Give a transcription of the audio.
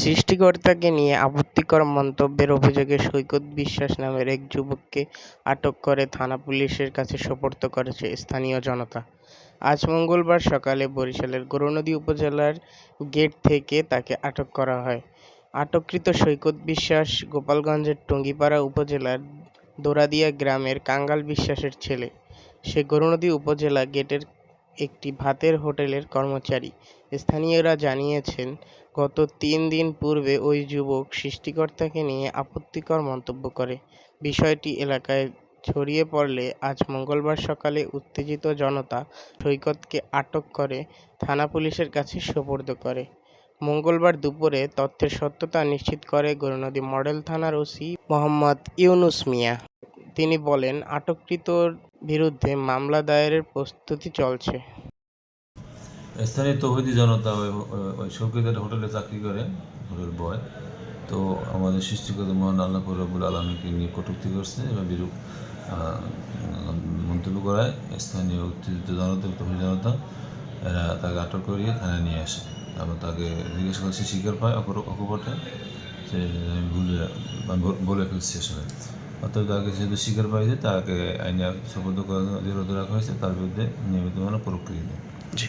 সৃষ্টিকর্তাকে নিয়ে আপত্তিকর মন্তব্যের অভিযোগে সৈকত বিশ্বাস নামের এক যুবককে আটক করে থানা পুলিশের কাছে সোপর্দ করেছে স্থানীয় জনতা। আজ মঙ্গলবার সকালে বরিশালের গৌরনদী উপজেলার গেট থেকে তাকে আটক করা হয়। আটককৃত সৈকত বিশ্বাস গোপালগঞ্জের টঙ্গিপাড়া উপজেলার দোরাদিয়া গ্রামের কাঙ্গাল বিশ্বাসের ছেলে। সে গৌরনদী উপজেলা গেটের একটি ভাতের হোটেলের কর্মচারী। স্থানীয়রা জানিয়েছেন, গত তিন দিন পূর্বে ওই যুবক সৃষ্টিকর্তাকে নিয়ে আপত্তিকর মন্তব্য করে। বিষয়টি এলাকায় ছড়িয়ে পড়লে আজ মঙ্গলবার সকালে উত্তেজিত জনতা সৈকতকে আটক করে থানা পুলিশের কাছে সোপর্দ করে। মঙ্গলবার দুপুরে তথ্যের সত্যতা নিশ্চিত করে গৌরনদী মডেল থানার ওসি মোহাম্মদ ইউনুস মিয়া। তিনি বলেন, আটককৃতর বিরুদ্ধে মামলা দায়েরের প্রস্তুতি চলছে। স্থানীয় তৌহিদি জনতা ওই ওই হোটেলে চাকরি করে, হোটেল বয়। তো আমাদের সৃষ্টিকর্তা মহান আল্লাহ রবুল আলমীকে নিয়ে কটূক্তি করছে এবং বিরূপ মন্তব্য করায় স্থানীয় উত্তেজিত জনতা, তৌহিদি জনতা, এরা তাকে আটক করিয়ে থানায় নিয়ে আসে। এবং তাকে জিজ্ঞেস করছে স্বীকার পায় অকপটে যে আমি ভুলে বলে ফেলছি আসলে। অর্থাৎ তাকে যেহেতু স্বীকার পাইছে তাকে আইনে শপথ করার রাখা হয়েছে, তার বিরুদ্ধে নিয়মিত মানে প্রক্রিয়া জি